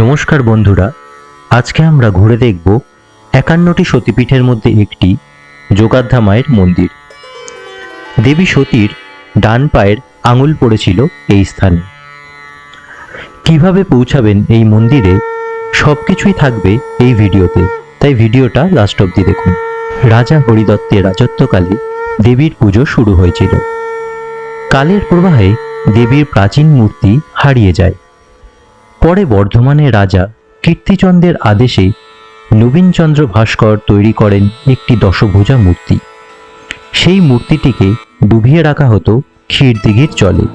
নমস্কার বন্ধুরা, আজকে আমরা ঘুরে দেখব একান্নটি সতীপীঠের মধ্যে একটি যোগাধ্যা মায়ের মন্দির। দেবী সতীর ডান পায়ের আঙুল পড়েছিল এই স্থানে। কীভাবে পৌঁছাবেন এই মন্দিরে সব কিছুই থাকবে এই ভিডিওতে, তাই ভিডিওটা লাস্ট অবধি দেখুন। রাজা হরিদত্তের রাজত্বকালে দেবীর পুজো শুরু হয়েছিল। কালের প্রবাহে দেবীর প্রাচীন মূর্তি হারিয়ে যায়। পরে বর্ধমানের রাজা কীর্তিচন্দ্রের আদেশে নবীনচন্দ্র ভাস্কর তৈরি করেন একটি দশভুজা মূর্তি। সেই মূর্তিটিকে ডুবিয়ে রাখা হতো ক্ষীরদিঘির জলে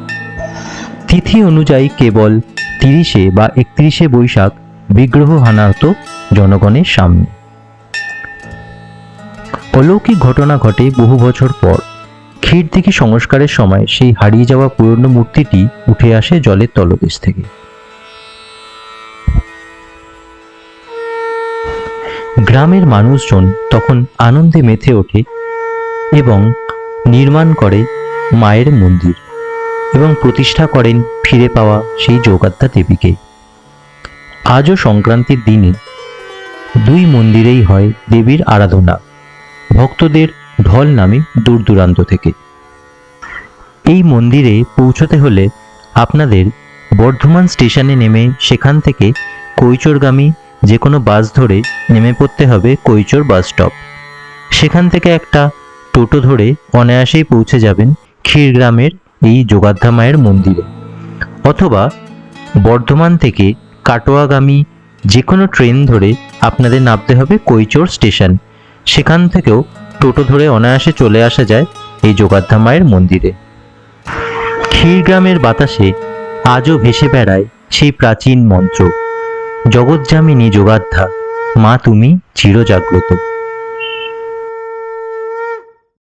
তিথি অনুযায়ী কেবল তিরিশে বা একত্রিশে বৈশাখ বিগ্রহ হানা হতো জনগণের সামনে। অলৌকিক ঘটনা ঘটে বহু বছর পর। ক্ষীরদিঘি সংস্কারের সময় সেই হারিয়ে যাওয়া পুরনো মূর্তিটি উঠে আসে জলের তলদেশ থেকে। গ্রামের মানুষজন তখন আনন্দে মেতে ওঠে এবং নির্মাণ করে মায়ের মন্দির এবং প্রতিষ্ঠা করেন ফিরে পাওয়া সেই যোগাত্যা দেবীকে। আজও সংক্রান্তির দিনে দুই মন্দিরেই হয় দেবীর আরাধনা, ভক্তদের ঢল নামে দূর দূরান্ত থেকে। এই মন্দিরে পৌঁছতে হলে আপনাদের বর্ধমান স্টেশনে নেমে সেখান থেকে কৈচোরগামী যে কোনো বাস ধরে নেমে পড়তে হবে কৈচোর বাস স্টপ। সেখান থেকে একটা টোটো ধরে অনায়াসেই পৌঁছে যাবেন ক্ষীরগ্রামের এই যোগাধ্যা মায়ের মন্দিরে। অথবা বর্ধমান থেকে কাটোয়াগামী যে কোনো ট্রেন ধরে আপনাদের নামতে হবে কৈচোর স্টেশন। সেখান থেকেও টোটো ধরে অনায়াসে চলে আসা যায় এই যোগাধ্যা মায়ের মন্দিরে। ক্ষীরগ্রামের বাতাসে আজও ভেসে বেড়ায় সেই প্রাচীন মন্ত্র। জগৎজামিনী যোগাধ্যা মা তুমি চিরজাগ্রত।